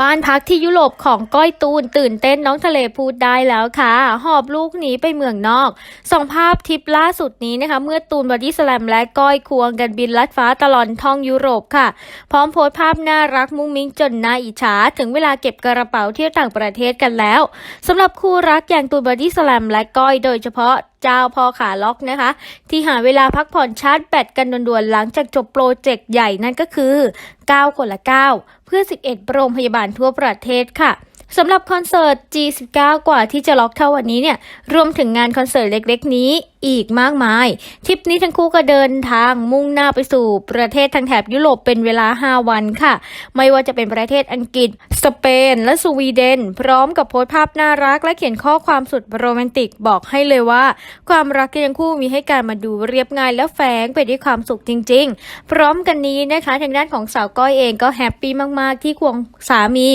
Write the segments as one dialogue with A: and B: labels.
A: บ้านพักที่ยุโรปของก้อยตูนตื่นเต้นน้องทะเลพูดได้แล้วค่ะ หอบลูกหนีไปเมืองนอกส่องภาพทริปล่าสุดนี้นะคะ เมื่อตูนบอดี้สแลมและก้อยควงกันบินลัดฟ้าตลอดท่องยุโรปค่ะ พร้อมโพสต์ภาพน่ารักมุ้งมิ้งจนน่าอิจฉาถึงเวลาเก็บกระเป๋าเที่ยวต่างประเทศกันแล้วสำหรับคู่รักอย่างตูนบอดี้สแลมและก้อยโดยเฉพาะ เจ้าพ่อขาล็อกนะคะ ที่หาเวลาพักผ่อนชาร์จแบตกันด่วนๆ หลังจากจบโปรเจกต์ใหญ่นั่นก็คือ 9 คนละ 9 เพื่อ 11 โรงพยาบาลทั่วประเทศค่ะ สำหรับคอนเสิร์ต G19 กว่าที่จะล็อกเท่าวันนี้เนี่ย รวมถึงงานคอนเสิร์ตเล็ก ๆ นี้อีกมากมาย ทริปนี้ทั้งคู่ก็เดินทางมุ่งหน้าไปสู่ประเทศทางแถบยุโรปเป็นเวลา 5 วันค่ะ ไม่ว่าจะเป็นประเทศอังกฤษ สเปน และสวีเดน พร้อมกับโพสต์ภาพน่ารักและเขียนข้อความสุดโรแมนติกบอกให้เลยว่า ความรักที่ทั้งคู่มีให้การมาดูเรียบง่ายและแฝงไปด้วยความสุขจริง ๆ พร้อมกันนี้นะคะทางด้านของสาวก้อยเองก็แฮปปี้มาก ๆ ที่ควงสามี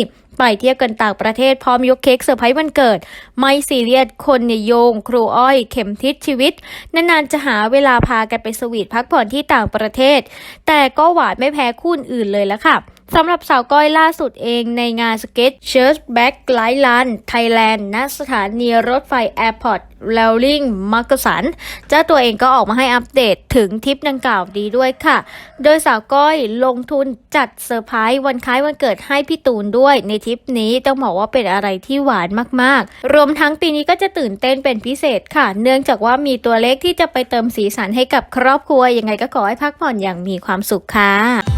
A: ไปเที่ยวกันต่างประเทศพร้อมยกเค้กเซอร์ไพรส์วันเกิด ไม่ซีเรียสคนเนี่ยโยง ครูอ้อย เข็มทิศชีวิต นานๆจะหาเวลาพากันไปสวีทพักผ่อนที่ต่างประเทศ แต่ก็หวานไม่แพ้คู่อื่นเลยละค่ะ สำหรับสาวก้อยล่าสุดเองในงานสเก็ตเชิร์ชแบ็กไลท์ลันไทยแลนด์ณสถานีรถไฟแอร์พอร์ตเลลลิงมักกสันเจ้าตัวเองก็ออกมาให้อัปเดตถึงทริปดังกล่าวดีด้วยค่ะ โดยสาวก้อยลงทุนจัดเซอร์ไพรส์วันคล้ายวันเกิดให้พี่ตูนด้วยในทริปนี้ต้องบอกว่าเป็นอะไรที่หวานมากๆ รวมทั้งปีนี้ก็จะตื่นเต้นเป็นพิเศษค่ะ เนื่องจากว่ามีตัวเลขที่จะไปเติมสีสันให้กับครอบครัวยังไงก็ขอให้พักผ่อนอย่างมีความสุขค่ะ